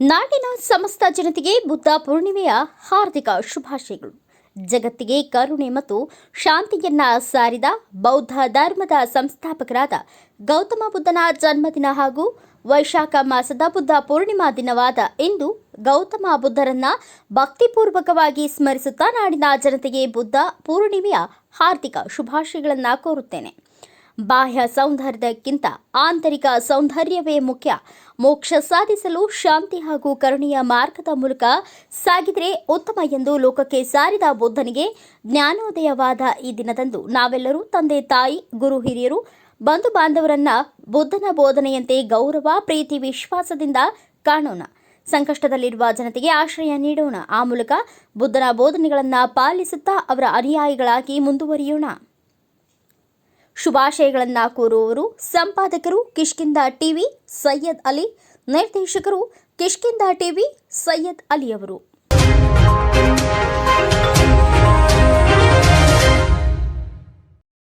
ನಾಡಿನ ಸಮಸ್ತ ಜನತೆಗೆ ಬುದ್ಧ ಪೂರ್ಣಿಮೆಯ ಹಾರ್ದಿಕ ಶುಭಾಶಯಗಳು. ಜಗತ್ತಿಗೆ ಕರುಣೆ ಮತ್ತು ಶಾಂತಿಯನ್ನ ಸಾರಿದ ಬೌದ್ಧ ಧರ್ಮದ ಸಂಸ್ಥಾಪಕರಾದ ಗೌತಮ ಬುದ್ಧನ ಜನ್ಮದಿನ ಹಾಗೂ ವೈಶಾಖ ಮಾಸದ ಬುದ್ಧ ಪೂರ್ಣಿಮಾ ದಿನವಾದ ಇಂದು ಗೌತಮ ಬುದ್ಧರನ್ನ ಭಕ್ತಿಪೂರ್ವಕವಾಗಿ ಸ್ಮರಿಸುತ್ತಾ ನಾಡಿನ ಜನತೆಗೆ ಬುದ್ಧ ಪೂರ್ಣಿಮೆಯ ಹಾರ್ದಿಕ ಶುಭಾಶಯಗಳನ್ನು ಕೋರುತ್ತೇನೆ. ಬಾಹ್ಯ ಸೌಂದರ್ಯಕ್ಕಿಂತ ಆಂತರಿಕ ಸೌಂದರ್ಯವೇ ಮುಖ್ಯ. ಮೋಕ್ಷ ಸಾಧಿಸಲು ಶಾಂತಿ ಹಾಗೂ ಕರುಣೆಯ ಮಾರ್ಗದ ಮೂಲಕ ಸಾಗಿದರೆ ಉತ್ತಮ ಎಂದು ಲೋಕಕ್ಕೆ ಸಾರಿದ ಬುದ್ಧನಿಗೆ ಜ್ಞಾನೋದಯವಾದ ಈ ದಿನದಂದು ನಾವೆಲ್ಲರೂ ತಂದೆ, ತಾಯಿ, ಗುರು, ಹಿರಿಯರು ಬಂಧು ಬಾಂಧವರನ್ನ ಬುದ್ಧನ ಬೋಧನೆಯಂತೆ ಗೌರವ, ಪ್ರೀತಿ, ವಿಶ್ವಾಸದಿಂದ ಕಾಣೋಣ. ಸಂಕಷ್ಟದಲ್ಲಿರುವ ಜನತೆಗೆ ಆಶ್ರಯ ನೀಡೋಣ. ಆ ಮೂಲಕ ಬುದ್ಧನ ಬೋಧನೆಗಳನ್ನು ಪಾಲಿಸುತ್ತಾ ಅವರ ಅನುಯಾಯಿಗಳಾಗಿ ಮುಂದುವರಿಯೋಣ. ಶುಭಾಶಯಗಳನ್ನು ಕೋರುವವರು ಸಂಪಾದಕರು ಕಿಷ್ಕಿಂದ ಟಿವಿ ಸೈಯದ್ ಅಲಿ ನಿರ್ದೇಶಕರು ಕಿಷ್ಕಿಂದ ಟಿವಿ ಸೈಯದ್ ಅಲಿ ಅವರು